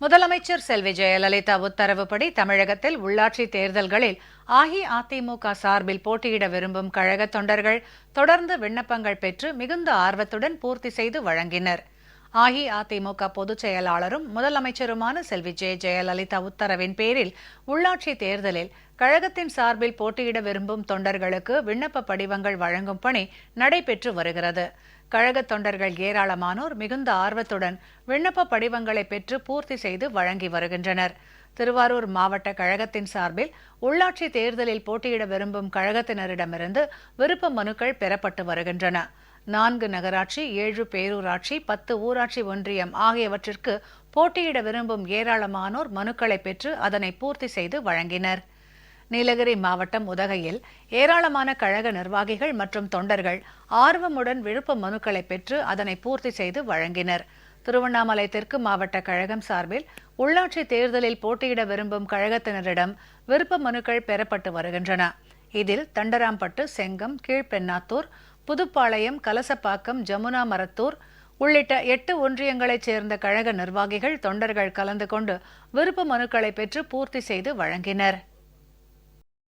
முதலமைச்சர் செல்வி ஜெயலலிதா உத்தரவுப்படி தமிழகத்தில் உள்ளாட்சி தேர்தல்களில் அஇஅதிமுக சார்பில் போட்டியிட விரும்பும் கழக தொண்டர்கள் தொடர்ந்து விண்ணப்பங்கள் பெற்று மிகுந்த ஆர்வத்துடன் பூர்த்தி செய்து வழங்கினர். அஇஅதிமுக பொதுச் செயலாளரும் முதலமைச்சருமான செல்வி ஜே. ஜெயலலிதா உத்தரவின் பேரில் உள்ளாட்சி தேர்தலில் கழகத்தின் சார்பில் போட்டியிட விரும்பும் தொண்டர்களுக்கு விண்ணப்ப படிவங்கள் வழங்கும் பணி நடைபெற்று வருகிறது. கழக தொண்டர்கள் ஏராளமானோர் மிகுந்த ஆர்வத்துடன் விண்ணப்ப படிவங்களை பெற்று பூர்த்தி செய்து வழங்கி வருகின்றனர். திருவாரூர் மாவட்ட கழகத்தின் சார்பில் உள்ளாட்சி தேர்தலில் போட்டியிட விரும்பும் கழகத்தினரிடமிருந்து விருப்ப மனுக்கள் பெறப்பட்டு வருகின்றன. நான்கு நகராட்சி ஏழு பேரூராட்சி பத்து ஊராட்சி ஒன்றியம் ஆகியவற்றிற்கு போட்டியிட விரும்பும் ஏராளமானோர் மனுக்களை பெற்று அதனை பூர்த்தி செய்து வழங்கினர். நீலகிரி மாவட்டம் உதகையில் ஏராளமான கழக நிர்வாகிகள் மற்றும் தொண்டர்கள் ஆர்வமுடன் விருப்ப மனுக்களை பெற்று அதனை பூர்த்தி செய்து வழங்கினர். திருவண்ணாமலை தெற்கு மாவட்ட கழகம் சார்பில் உள்ளாட்சி தேர்தலில் போட்டியிட விரும்பும் கழகத்தினரிடம் விருப்ப மனுக்கள் பெறப்பட்டு வருகின்றன. இதில் தண்டராம்பட்டு செங்கம் கீழ்பெண்ணாத்தூர் புதுப்பாளையம் கலசப்பாக்கம் ஜமுனா மரத்தூர் உள்ளிட்ட எட்டு ஒன்றியங்களைச் சேர்ந்த கழக நிர்வாகிகள் தொண்டர்கள் கலந்து கொண்டு விருப்ப மனுக்களை பெற்று பூர்த்தி செய்து வழங்கினர்.